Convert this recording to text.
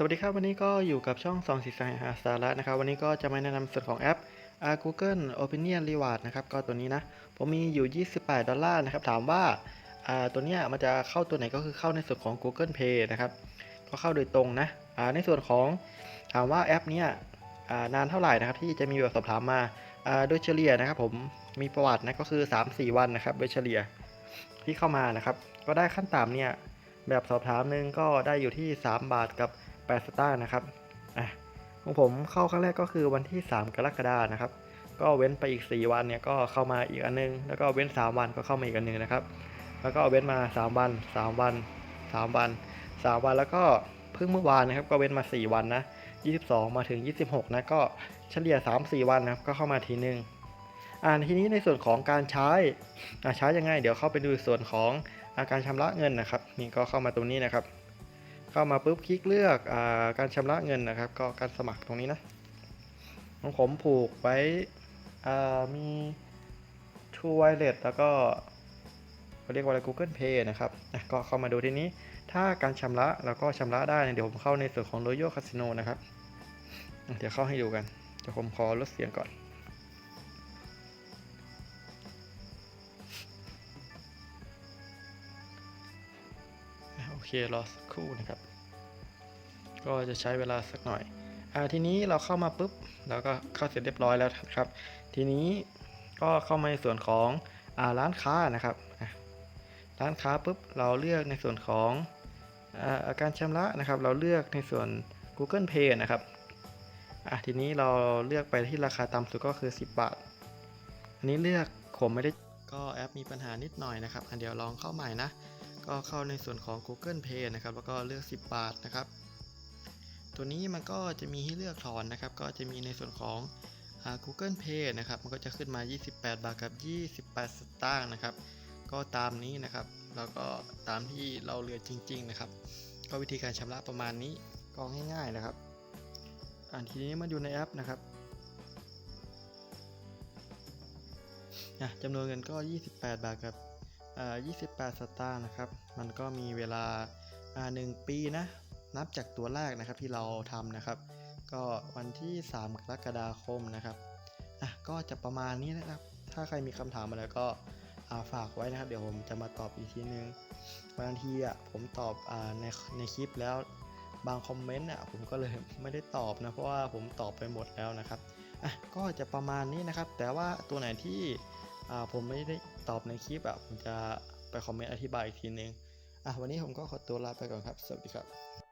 สวัสดีครับ วันนี้ก็อยู่กับช่องสองสีสายหาสาระนะครับ วันนี้ก็จะมาแนะนำส่วนของแอป Google Opinion Reward นะครับ ก็ตัวนี้นะ ผมมีอยู่ 28 ดอลลาร์นะครับ ถามว่าตัวนี้มันจะเข้าตัวไหนก็คือเข้าในส่วนของ Google Pay นะครับ ก็เข้าโดยตรงนะในส่วนของถามว่าแอปนี้นานเท่าไหร่นะครับที่จะมีแบบสอบถามมาอ่าโดยเฉลี่ยนะครับผมมีประวัตินะก็คือ 3-4 วันนะครับ โดยเฉลี่ยที่เข้ามานะครับ ก็ได้ขั้นต่ำเนี่ยแบบสอบถามหนึ่งก็ได้อยู่ที่ 3 บาทกับ 8สตางค์นะครับอะของผมเข้าครั้งแรกก็คือวันที่ 3 กรกฎานะครับ ก็เว้นไปอีก 4 วันเนี่ยก็เข้ามาอีกอันนึง แล้วก็เว้น 3 วันก็เข้ามาอีกอันนึงนะครับ แล้วก็เว้นมา 3 วัน 3 วัน 3 วัน 3 วันแล้วก็เพิ่งเมื่อวานนะครับ ก็เว้นมา 4 วันนะ22 มาถึง 26 นะก็เฉลี่ย 3-4 วันนะครับก็เข้ามาทีนึงอ่าทีนี้ในส่วนของการใช้อ่าใช้ยังไง เดี๋ยวเข้าไปดูส่วนของอาการชำระเงินนะครับ นี่ก็เข้ามาตรงนี้นะครับ เข้ามาปุ๊บคลิกเลือกอาการชำระเงินนะครับ ก็การสมัครตรงนี้นะของผมผูกไว้มี True Wireless แล้วก็เขาเรียกว่าอะไร Google Pay นะครับก็เข้ามาดูที่นี้ ถ้าการชำระแล้วก็ชำระได้เดี๋ยวผมเข้าในส่วนของ Royal Casino นะครับ เดี๋ยวเข้าให้ดูกัน เดี๋ยวผมขอลดเสียงก่อน เครอสักครู่นะครับ ก็จะใช้เวลาสักหน่อยอ่าทีนี้เราเข้ามาปุ๊บเราก็เข้าเสร็จเรียบร้อยแล้วครับ ทีนี้ก็เข้ามาในส่วนของอ่าร้านค้านะครับร้านค้าปุ๊บเราเลือกในส่วนของอาการชำระนะครับ เราเลือกในส่วน Google Pay นะครับอะทีนี้เราเลือกไปที่ราคาต่ำสุดก็คือ 10 บาท อันนี้เลือกผมไม่ได้ก็แอปมีปัญหานิดหน่อยนะครับอันเดี๋ยวลองเข้าใหม่นะ ก็เข้าในส่วนของ Google Pay นะครับ แล้วก็เลือก 10 บาทนะครับ ตัวนี้มันก็จะมีให้เลือกถอนนะครับ ก็จะมีในส่วนของ Google Pay นะครับ มันก็จะขึ้นมา 28 บาทกับ 28 สตางค์นะครับ ก็ตามนี้นะครับ แล้วก็ตามที่เราเหลือจริง ๆ นะครับ ก็วิธีการชำระประมาณนี้ ก็ง่ายๆนะครับ อันทีนี้มาอยู่ในแอปนะครับจำนวนเงินก็ 28 บาทกับ 28 สตางค์นะครับ มันก็มีเวลา 1 ปีนะ นับจากตัวแรกนะครับที่เราทำนะครับ ก็วันที่ 3 กรกฎาคมนะครับอะก็จะประมาณนี้นะครับ ถ้าใครมีคำถามอะไรก็อ่าฝากไว้นะครับ เดี๋ยวผมจะมาตอบอีกทีนึงบางทีอะผมตอบอ่าในในคลิปแล้วบางคอมเมนต์อะผมก็เลยไม่ได้ตอบนะ เพราะว่าผมตอบไปหมดแล้วนะครับอะก็จะประมาณนี้นะครับ แต่ว่าตัวไหนที่ ผมไม่ได้ตอบในคลิปอะผมจะไปคอมเมนต์อธิบายอีกทีนึงอะวันนี้ผมก็ขอตัวลาไปก่อนครับ สวัสดีครับ